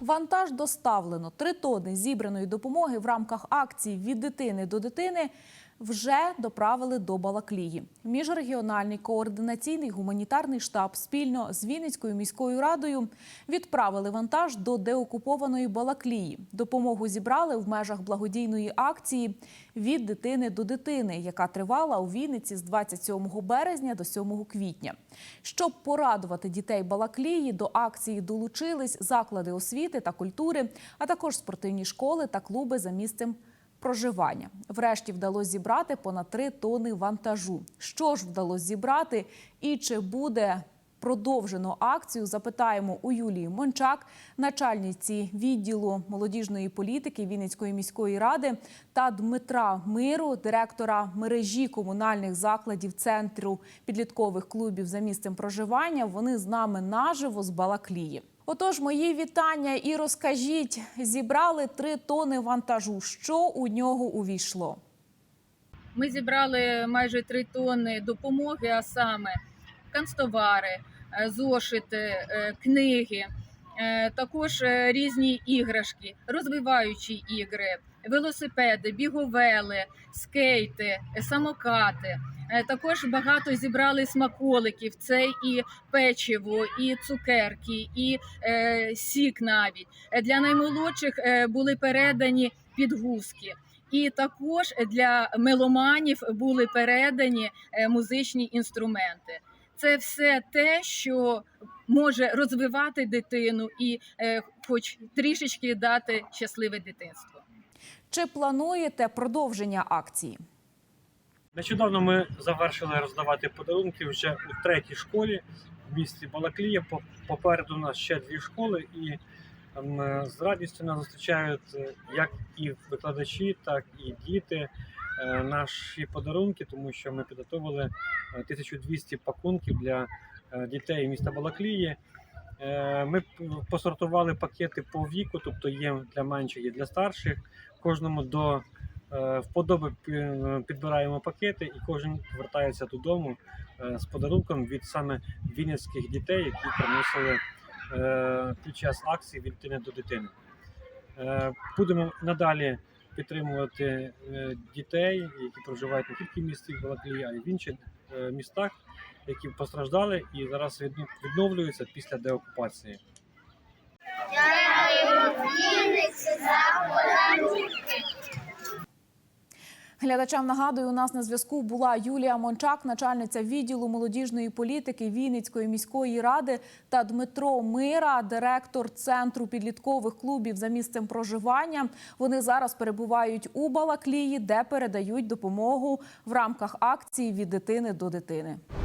Вантаж доставлено. Три тони зібраної допомоги в рамках акції від дитини до дитини вже доправили до Балаклії. Міжрегіональний координаційний гуманітарний штаб спільно з Вінницькою міською радою відправили вантаж до деокупованої Балаклії. Допомогу зібрали в межах благодійної акції від дитини до дитини, яка тривала у Вінниці з 27 березня до 7 квітня. Щоб порадувати дітей Балаклії, до акції долучились заклади освіти та культури, а також спортивні школи та клуби за місцем проживання. Врешті вдалося зібрати понад 3 тони вантажу. Що ж вдалося зібрати і чи буде продовжено акцію? Запитаємо у Юлії Мончак, начальниці відділу молодіжної політики Вінницької міської ради, та Дмитра Миру, директора мережі комунальних закладів центру підліткових клубів за місцем проживання. Вони з нами наживо з Балаклії. Отож, мої вітання і розкажіть, зібрали три тони вантажу. Що у нього увійшло? Ми зібрали майже три тони допомоги, а саме канцтовари, е, зошити, е, книги, також е, різні іграшки, розвиваючі ігри, велосипеди, біговели, скейти, е, самокати. Е, Також багато зібрали смаколиків. Це і печиво, і цукерки, і е, сік навіть. Е, Для наймолодших е, були передані підгузки. І також для меломанів були передані е, музичні інструменти. Це все те, що може розвивати дитину і, е, хоч трішечки дати щасливе дитинство. Чи плануєте продовження акції? Нещодавно ми завершили роздавати подарунки вже у третій школі в місті Балаклія. По- Попереду у нас ще дві школи, і ем, з радістю нас зустрічають е, як і викладачі, так і діти. Е, Наші подарунки, тому що ми підготовили е, 1200 пакунків для е, дітей міста Балаклії. Е, Ми посортували пакети по віку, тобто є для менших, є для старших. Кожному до е, вподоби підбираємо пакети, і кожен повертається додому е, з подарунком від саме вінницьких дітей, які приносили е, під час акції від дитини до дитини. Е, Будемо надалі підтримувати е, дітей, які проживають не тільки в місті Балаклії, а й в інших е, містах, які постраждали і зараз відновлюються після деокупації. Глядачам нагадую, у нас на зв'язку була Юлія Мончак, начальниця відділу молодіжної політики Вінницької міської ради, та Дмитро Мира, директор центру підліткових клубів за місцем проживання. Вони зараз перебувають у Балаклії, де передають допомогу в рамках акції від дитини до дитини.